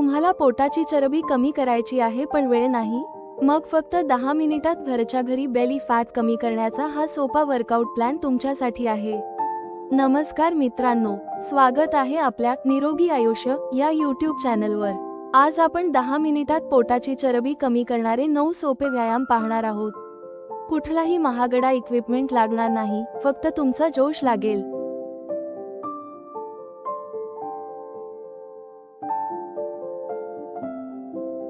तुम्हाला पोटाची चरबी कमी करायची आहे पण वेळ नाही. मग फक्त दहा मिनिटात घरच्या घरी बेली फॅट कमी करण्याचा हा सोपा वर्कआउट प्लॅन तुमच्यासाठी आहे. नमस्कार मित्रांनो स्वागत आहे आपल्या निरोगी आयुष्य या यूट्यूब चॅनलवर आज आपण दहा मिनिटात पोटाची चरबी कमी करणारे नऊ सोपे व्यायाम पाहणार आहोत. कुठलाही महागडा इक्विपमेंट लागणार नाही फक्त तुमचा जोश लागेल.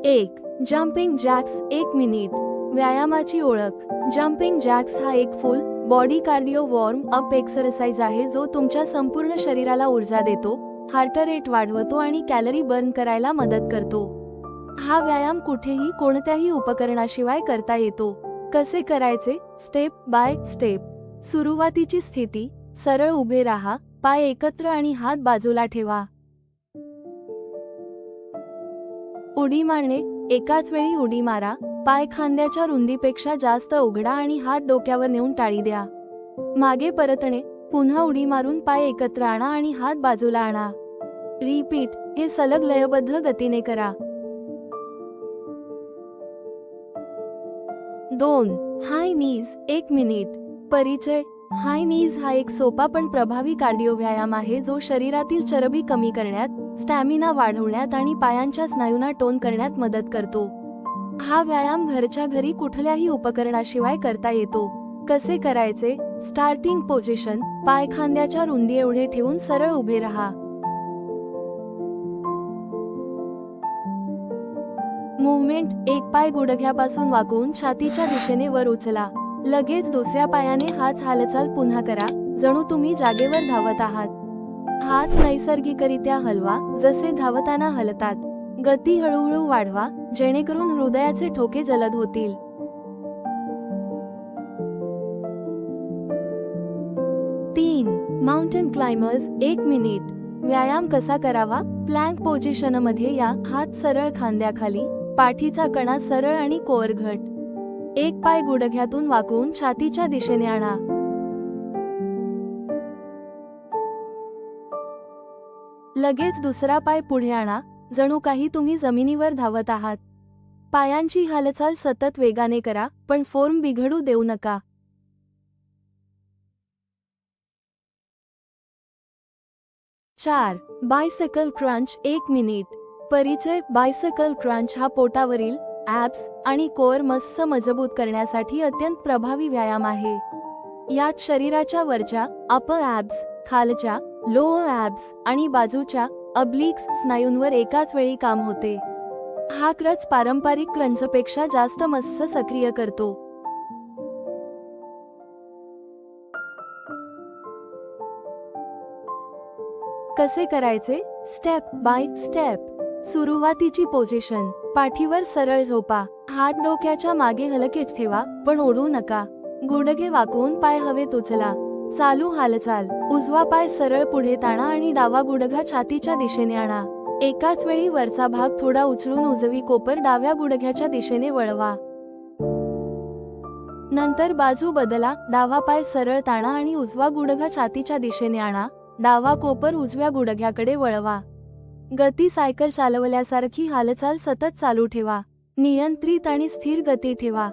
एक जम्पिंग जॅक्स एक मिनिट व्यायामाची ओळख. जम्पिंग जॅक्स हा एक full body cardio warm up exercise आहे जो तुमच्या संपूर्ण शरीराला ऊर्जा देतो हार्ट रेट वाढवतो आणि कॅलरी बर्न करायला मदत करतो. हा व्यायाम कुठेही कोणत्याही उपकरणाशिवाय करता येतो. कसे करायचे? स्टेप बाय स्टेप सुरुवातीची स्थिती सरळ उभे राहा पाय एकत्र आणि हात बाजूला ठेवा. उडी मारणे एकाच वेळी उडी मारा पाय खांद्याच्या रुंदीपेक्षा जास्त उघडा आणि हात डोक्यावर नेऊन टाळी द्या. मागे परतणे पुन्हा उडी मारून पाय एकत्र आणा आणि हात बाजूला आणा. रिपीट हे सलग लयबद्ध गतीने करा. दोन हाय नीज एक मिनिट. परिचय हाय नीज हा एक सोपा पण प्रभावी कार्डिओ व्यायाम आहे जो शरीरातील चरबी कमी करण्यात स्टॅमिना वाढवण्यात आणि पायांच्या स्नायूंना टोन करण्यात मदत करतो. हा व्यायाम घरच्या घरी कुठल्याही उपकरणाशिवाय करता येतो. कसे करायचे? स्टार्टिंग पोझिशन पाय खांद्याच्या रुंदी एवढे ठेवून सरळ उभे राहा. मुवमेंट एक पाय गुडघ्यापासून वाकवून छातीच्या दिशेने वर उचला. लगेच दुसऱ्या पायाने हाच हालचाल पुन्हा करा. जणू तुम्ही जागेवर धावत आहात. हात नैसर्गिकरित्या हलवा जसे धावताना हलतात. गती हळूहळू वाढवा जेणेकरून हृदयाचे ठोके जलद होतील. तीन माउंटेन क्लाइंबर्स एक मिनिट व्यायाम कसा करावा? प्लँक पोझिशनमध्ये या हात सरळ खांद्याखाली पाठीचा कणा सरळ आणि कोर घट एक पाय गुडघ्यातून वाकवून छातीच्या दिशेने आणा. लगेच दुसरा पाय पुढे आणा जणू काही तुम्ही जमिनीवर धावत आहात. पायांची हालचाल सतत वेगाने करा पण फॉर्म बिघडू देऊ नका. चार बायसायकल क्रंच एक मिनिट. परिचय बायसायकल क्रंच हा पोटावरील ॲप्स आणि कोअर मस्स मजबूत करण्यासाठी अत्यंत प्रभावी व्यायाम आहे. यात शरीराच्या वरच्या अपर ॲब्स खालच्या लोअर ॲब्स आणि बाजूच्या अब्लिक्स स्नायूंवर एकाच वेळी काम होते. हा क्रच पारंपरिक क्रंचपेक्षा जास्त मस्स सक्रिय करतो. कसे करायचे? Step by step. सुरुवातीची पोझिशन. पाठीवर सरळ झोपा. हात डोक्याच्या मागे हलकेच ठेवा पण ओढू नका. गुडघे वाकवून पाय हवेत उचला. चालू हालचाल. उजवा पाय सरळ पुढे ताणा आणि डावा गुडघा छातीच्या दिशेने आणा. एकाच वेळी वरचा भाग थोडा उचलून उजवी कोपर डाव्या गुडघ्याच्या दिशेने वळवा. नंतर बाजू बदला. डावा पाय सरळ ताणा आणि उजवा गुडघा छातीच्या दिशेने आणा. डावा कोपर उजव्या गुडघ्याकडे वळवा. गती सायकल चालवल्यासारखी हालचाल सतत चालू ठेवा. नियंत्रित आणि स्थिर गती ठेवा.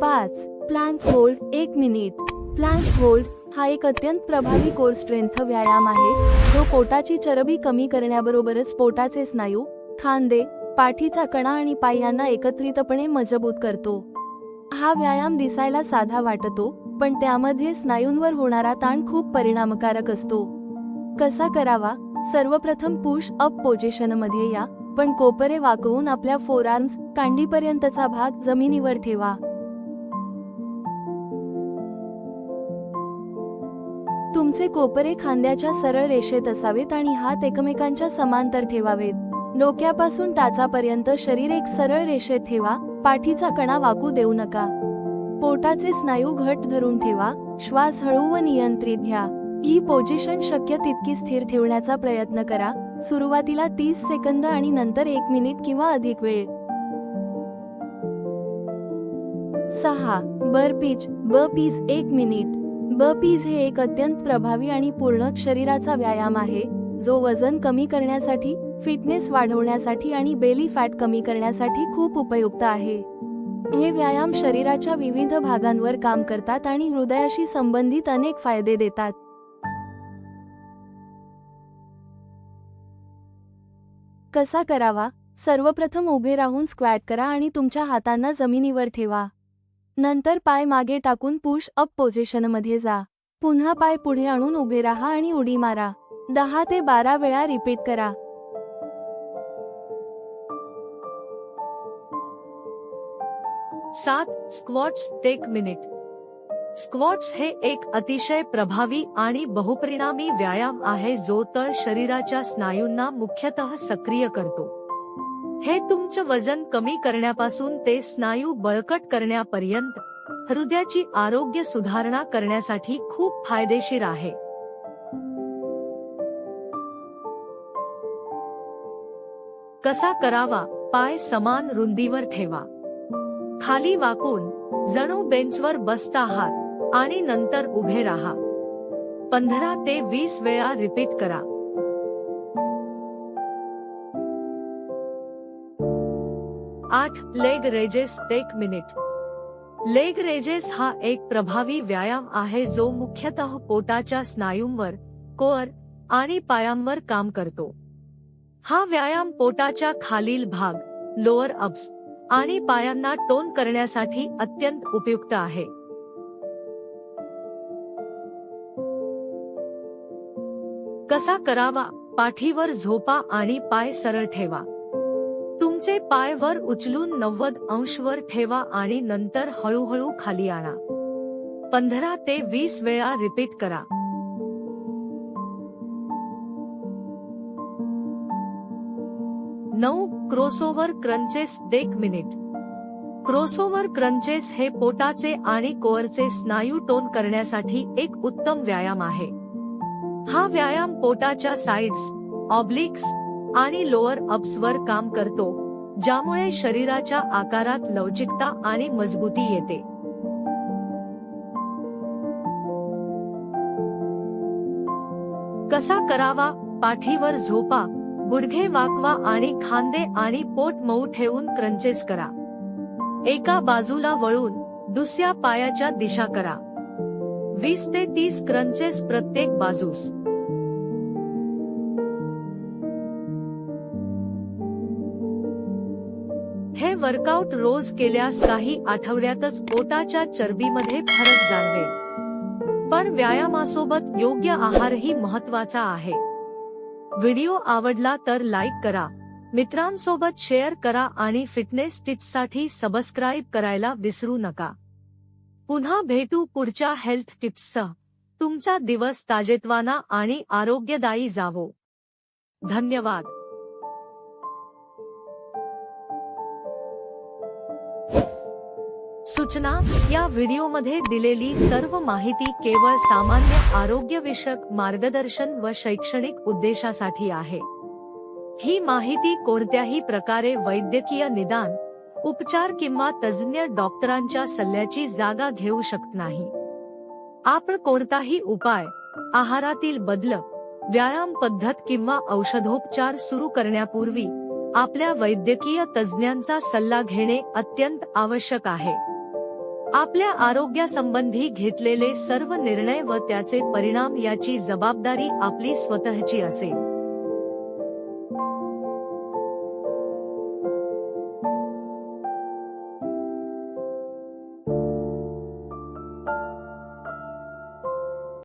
पाच. प्लँक होल्ड एक मिनिट. प्लँक होल्ड हा एक अत्यंत प्रभावी कोर स्ट्रेंथ व्यायाम आहे जो पोटाची चरबी कमी करण्याबरोबरच पोटाचे स्नायू खांदे पाठीचा कणा आणि पाय यांना एकत्रितपणे मजबूत करतो. हा व्यायाम दिसायला साधा वाटतो पण त्यामध्ये स्नायूंवर होणारा ताण खूप परिणामकारक असतो. कसा करावा? सर्वप्रथम पुश अप पोझिशनमध्ये या पण कोपरे वाकवून आपल्या फोरआर्म्स कांडीपर्यंतचा भाग जमिनीवर ठेवा. तुमचे कोपरे खांद्याच्या सरळ रेषेत असावेत आणि हात एकमेकांच्या समांतर ठेवावेत. डोक्यापासून टाचापर्यंत शरीर एक सरळ रेषेत ठेवा. पाठीचा कणा वाकू देऊ नका. पोटाचे स्नायू घट धरून ठेवा. श्वास हळू व नियंत्रित घ्या. ही पोझिशन शक्य तितकी स्थिर ठेवण्याचा प्रयत्न करा. सुरुवातीला तीस सेकंद आणि नंतर एक मिनिट किंवा अधिक वेळ. सहा. बरपीच ब पीज एक मिनिट. ब पीज हे एक अत्यंत प्रभावी आणि पूर्ण शरीराचा व्यायाम आहे. जो वजन कमी करण्यासाठी फिटनेस वाढवण्यासाठी आणि बेली फॅट कमी करण्यासाठी खूप उपयुक्त आहे. हे व्यायाम शरीराच्या विविध भागांवर काम करतात आणि हृदयाशी संबंधित अनेक फायदे देतात. कसा करावा? सर्वप्रथम उभे राहून स्क्वॅट करा आणि तुमच्या हातांना जमिनीवर ठेवा. नंतर पाय मागे टाकून पुश अप पोझिशनमध्ये जा. पुन्हा पाय पुढे आणून उभे राहा आणि उडी मारा. दहा ते बारा वेळा रिपीट करा. सात स्क्वॉट्स एक मिनिट. स्क्वॉट्स हे एक अतिशय प्रभावी आणि बहुपरिणामी व्यायाम आहे जो तळ शरीराच्या स्नायूंना मुख्यतः सक्रिय करतो. हे तुमचं वजन कमी करण्यापासून ते स्नायू बळकट करण्यापर्यंत हृदयाची आरोग्य सुधारणा करण्यासाठी खूप फायदेशीर आहे. कसा करावा? पाय समान रुंदीवर ठेवा. खाली वाकून जणू बेंचवर बसता आहात आणि नंतर उभे राहा. पंधरा ते वीस वेळा रिपीट करा. आठ लेग रेजेस एक मिनिट. लेग रेजेस हा एक प्रभावी व्यायाम आहे जो मुख्यतः पोटाच्या स्नायूंवर कोअर आणि पायांवर काम करतो. हा व्यायाम पोटाच्या खालील भाग लोअर अब्स आणि पायांना टोन करण्यासाठी अत्यंत उपयुक्त आहे. कसा करावा? पाठीवर झोपा आणि पाय सरळ ठेवा. तुमचे पाय वर उचलून नव्वद अंश वर ठेवा आणि नंतर हळूहळू खाली आणा. पंधरा ते वीस वेळा रिपीट करा. नऊ क्रोसोवर क्रंचेस डेक मिनिट क्रोसोवर क्रंचेस हे पोटाचे आणि कोअरचे स्नायू टोन करण्यासाठी एक उत्तम व्यायाम आहे. हा व्यायाम पोटाच्या साइड्स ऑब्लिक्स आणि लोअर अप्सवर काम करतो ज्यामुळे शरीराच्या आकारात लवचिकता आणि मजबूती येते. कसा करावा? पाठीवर झोपा. गुडघे वाकवा आणि खांदे आणि पोट मऊ ठेवून क्रंचेस करा. एका बाजूला वळून दुसऱ्या पायाच्या दिशा करा. वीस ते तीस क्रंचेस प्रत्येक बाजूस. हे वर्कआउट रोज केल्यास काही आठवड्यातच पोटाच्या चरबीमध्ये फरक जाणवेल. पण व्यायामासोबत योग्य आहारही महत्त्वाचा आहे. व्हिडिओ आवडला तर लाईक करा. मित्रांसोबत शेअर करा आणि फिटनेस टिप्ससाठी सबस्क्राईब करायला विसरू नका. पुन्हा भेटू पुढच्या हेल्थ टिप्ससह. तुमचा दिवस ताजेतवाना आणि आरोग्यदायी जावो. धन्यवाद. सूचना या व्हिडिओमध्ये दिलेली सर्व माहिती केवळ सामान्य आरोग्यविषयक मार्गदर्शन व शैक्षणिक उद्देशासाठी आहे. ही माहिती कोणत्याही प्रकारे वैद्यकीय निदान उपचार किंवा तज्ज्ञ डॉक्टरांच्या सल्ल्याची जागा घेऊ शकत नाही. आपण कोणताही उपाय आहारातील बदल व्यायाम पद्धत किंवा औषधोपचार सुरू करण्यापूर्वी आपल्या वैद्यकीय तज्ज्ञांचा सल्ला घेणे अत्यंत आवश्यक आहे. आपल्या आरोग्यासंबंधी घेतलेले सर्व निर्णय व त्याचे परिणाम याची जबाबदारी आपली स्वतःची असेल